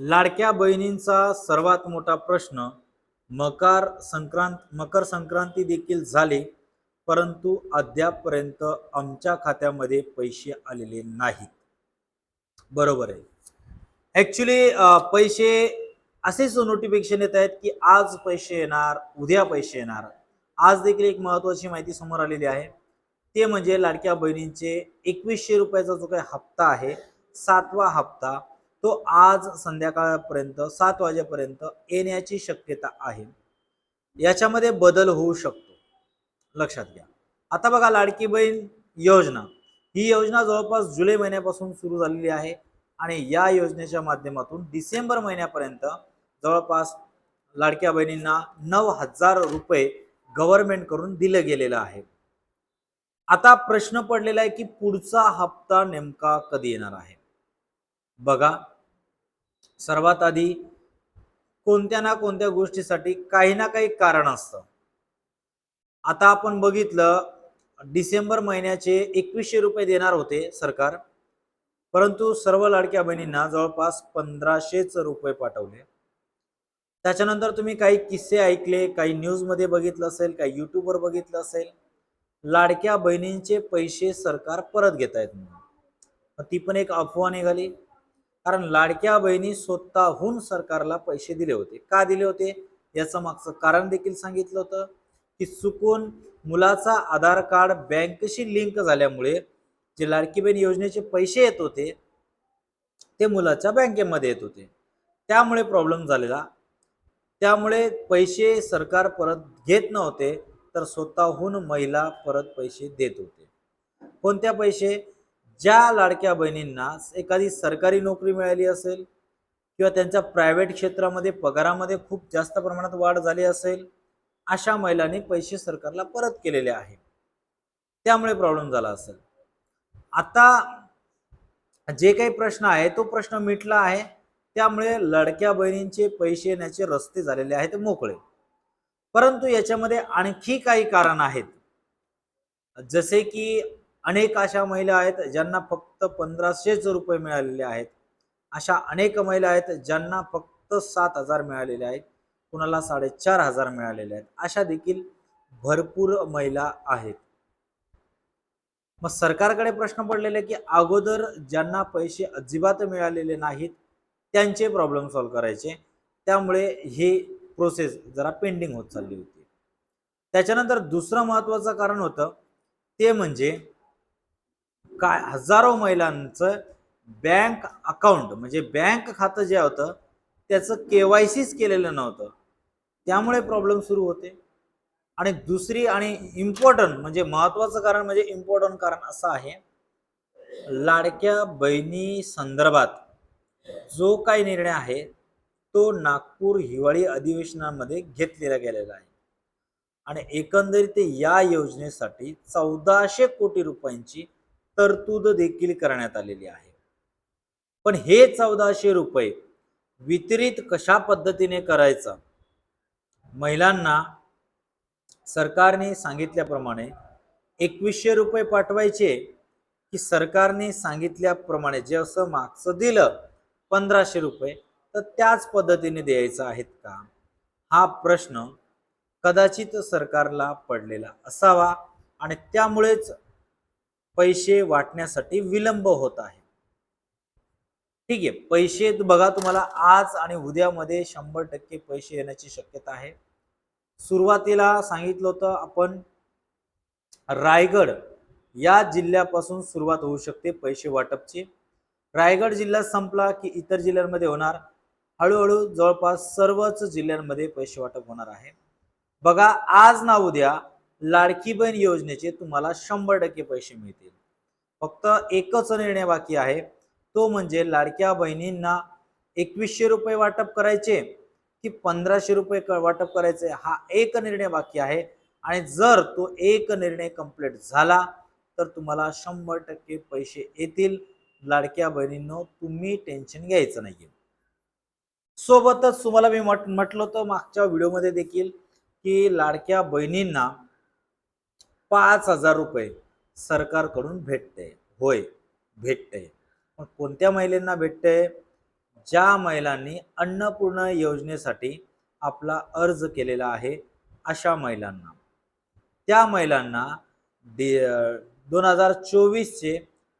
लाडक्या बहिणींचा सर्वात मोठा प्रश्न मकर संक्रांत मकर संक्रांती देखील झाली परंतु अद्यापपर्यंत आमच्या खात्यामध्ये पैसे आलेले नाहीत. बरोबर आहे. ॲक्च्युली पैसे असेच नोटिफिकेशन येत आहेत की आज पैसे येणार उद्या पैसे येणार. आज देखील एक महत्त्वाची माहिती समोर आलेली आहे. ते म्हणजे लाडक्या बहिणींचे एकवीसशे रुपयाचा जो काही हप्ता आहे सातवा हप्ता तो आज संध्याकाळपर्यंत सात वाजेपर्यंत येण्याची शक्यता आहे. याच्यामध्ये बदल होऊ शकतो. लक्षात घ्या. आता बघा लाडकी बहीण योजना. ही योजना जवळपास जुलै महिन्यापासून सुरू झालेली आहे आणि या योजनेच्या माध्यमातून डिसेंबर महिन्यापर्यंत जवळपास लाडक्या बहिणींना नऊ हजार रुपये गव्हर्नमेंटकडून दिलं गेलेलं आहे. आता प्रश्न पडलेला आहे की पुढचा हप्ता नेमका कधी येणार आहे? बघा सर्वात आधी कोणत्या ना कोणत्या गोष्टीसाठी काही ना काही कारण असतं. आता आपण बघितलं डिसेंबर महिन्याचे एकवीसशे रुपये देणार होते सरकार परंतु सर्व लाडक्या बहिणींना जवळपास पंधराशेच रुपये पाठवले. त्याच्यानंतर तुम्ही काही किस्से ऐकले काही न्यूजमध्ये बघितलं असेल काही यूट्यूबवर बघितलं असेल लाडक्या बहिणींचे पैसे सरकार परत घेत आहेत म्हणून ती पण एक अफवा निघाली. कारण लाडक्या बहिणी स्वतःहून सरकारला पैसे दिले होते. का दिले होते? याचं मागचं कारण देखील सांगितलं होतं की चुकून मुलाचा आधार कार्ड बँकेशी लिंक झाल्यामुळे जे लाडकी बहीण योजनेचे पैसे येत होते ते मुलाच्या बँकेमध्ये येत होते. त्यामुळे प्रॉब्लेम झालेला. त्यामुळे पैसे सरकार परत घेत नव्हते तर स्वतःहून महिला परत पैसे देत होते. कोणत्या पैसे? ज्या लाडक्या बहिणींना एखादी सरकारी नोकरी मिळाली असेल किंवा त्यांच्या प्रायव्हेट क्षेत्रामध्ये पगारामध्ये खूप जास्त प्रमाणात वाढ झाली असेल अशा महिलांनी पैसे सरकारला परत केलेले आहे त्यामुळे प्रॉब्लेम झाला असेल. आता जे काही प्रश्न आहे तो प्रश्न मिटला आहे. त्यामुळे लडक्या बहिणींचे पैसे येण्याचे रस्ते झालेले आहेत मोकळे. परंतु याच्यामध्ये आणखी काही कारण आहेत. जसे की अनेक अशा महिला आहेत ज्यांना फक्त पंधराशेच रुपये मिळालेले आहेत. अशा अनेक महिला आहेत ज्यांना फक्त सात हजार मिळालेले आहेत. कुणाला साडेचार हजार मिळालेले आहेत. अशा देखील भरपूर महिला आहेत. मग सरकारकडे प्रश्न पडलेले की अगोदर ज्यांना पैसे अजिबात मिळालेले नाहीत त्यांचे प्रॉब्लेम सॉल्व्ह करायचे. त्यामुळे हे प्रोसेस जरा पेंडिंग होत चालली होती. त्याच्यानंतर दुसरं महत्त्वाचं कारण होतं ते म्हणजे काय हजारो महिलांचं बँक अकाउंट म्हणजे बँक खातं जे होतं त्याचं के वाय सीच केलेलं नव्हतं. त्यामुळे प्रॉब्लेम सुरू होते. आणि दुसरी आणि इम्पॉर्टंट म्हणजे महत्त्वाचं कारण म्हणजे इम्पॉर्टंट कारण असं आहे लाडक्या बहिणी संदर्भात जो काही निर्णय आहे तो नागपूर हिवाळी अधिवेशनामध्ये घेतलेला गेलेला आहे. आणि एकंदरीत या योजनेसाठी चौदाशे कोटी रुपयांची तरतूद देखील करण्यात आलेली आहे. पण हे चौदाशे रुपये वितरित कशा पद्धतीने करायचं? महिलांना सरकारने सांगितल्याप्रमाणे एकवीसशे रुपये पाठवायचे की सरकारने सांगितल्याप्रमाणे जे असं मागचं दिलं पंधराशे रुपये तर त्याच पद्धतीने द्यायचं आहेत का? हा प्रश्न कदाचित सरकारला पडलेला असावा आणि त्यामुळेच पैसे वाटण्यासाठी विलंब होत आहे. ठीक आहे पैसे बघा तुम्हाला आज आणि उद्यामध्ये शंभर टक्के पैसे येण्याची शक्यता आहे. सुरुवातीला सांगितलं होतं आपण रायगड या जिल्ह्यापासून सुरुवात होऊ शकते पैसे वाटपची. रायगड जिल्हा संपला की इतर जिल्ह्यांमध्ये होणार. हळूहळू जवळपास सर्वच जिल्ह्यांमध्ये पैसे वाटप होणार आहे. बघा आज ना उद्या लाडकी बहीण योजनेचे तुम्हाला शंभर टक्के पैसे मिळतील. फक्त एकच निर्णय बाकी आहे. तो म्हणजे लाडक्या बहिणींना एकवीसशे रुपये वाटप करायचे की पंधराशे रुपये वाटप करायचे हा एक निर्णय बाकी आहे. आणि जर तो एक निर्णय कंप्लीट झाला तर तुम्हाला शंभर टक्के पैसे येतील. लाडक्या बहिणींनो तुम्ही टेन्शन घ्यायचं नाही सोबतच तुम्हाला मी म्हट म्हटलं होतं मागच्या व्हिडिओमध्ये देखील की लाडक्या बहिणींना पाच हजार रुपये सरकारकडून भेटते. होय भेटते. मग कोणत्या महिलांना भेटते? ज्या महिलांनी अन्नपूर्णा योजनेसाठी आपला अर्ज केलेला आहे अशा महिलांना. त्या महिलांना दे दोन हजार चोवीसचे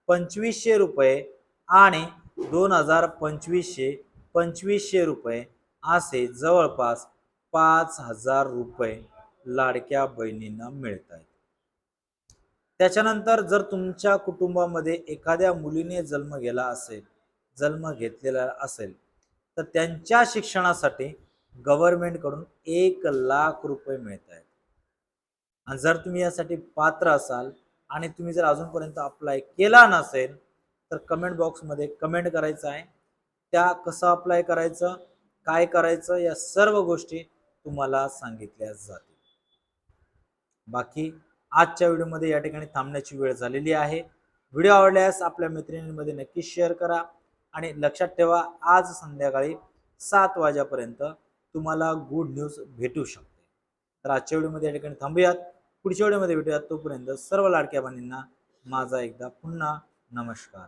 पंचवीसशे रुपये आणि दोन हजार पंचवीसशे पंचवीसशे रुपये असे जवळपास पाच हजार रुपये लाडक्या बहिणींना मिळत आहेत त्याच्यानंतर जर तुमच्या कुटुंबामध्ये एखाद्या मुलीने जन्म गेला असेल जन्म घेतलेला असेल तर त्यांच्या शिक्षणासाठी गव्हर्नमेंटकडून एक लाख रुपये मिळत आहेत आणि जर तुम्ही यासाठी पात्र असाल आणि तुम्ही जर अजूनपर्यंत अप्लाय केला नसेल तर कमेंट बॉक्समध्ये कमेंट करायचं आहे. त्या कसं अप्लाय करायचं काय करायचं या सर्व गोष्टी तुम्हाला सांगितल्या जातील. बाकी आजच्या व्हिडिओमध्ये या ठिकाणी थांबण्याची वेळ झालेली आहे. व्हिडिओ आवडल्यास आपल्या मैत्रिणींमध्ये नक्की शेअर करा आणि लक्षात ठेवा आज संध्याकाळी सात वाजेपर्यंत तुम्हाला गुड न्यूज भेटू शकते. तर आजच्या व्हिडिओमध्ये या ठिकाणी थांबूयात. पुढच्या व्हिडिओमध्ये भेटूयात. तोपर्यंत सर्व लाडक्या बहिणींना माझा एकदा पुन्हा नमस्कार.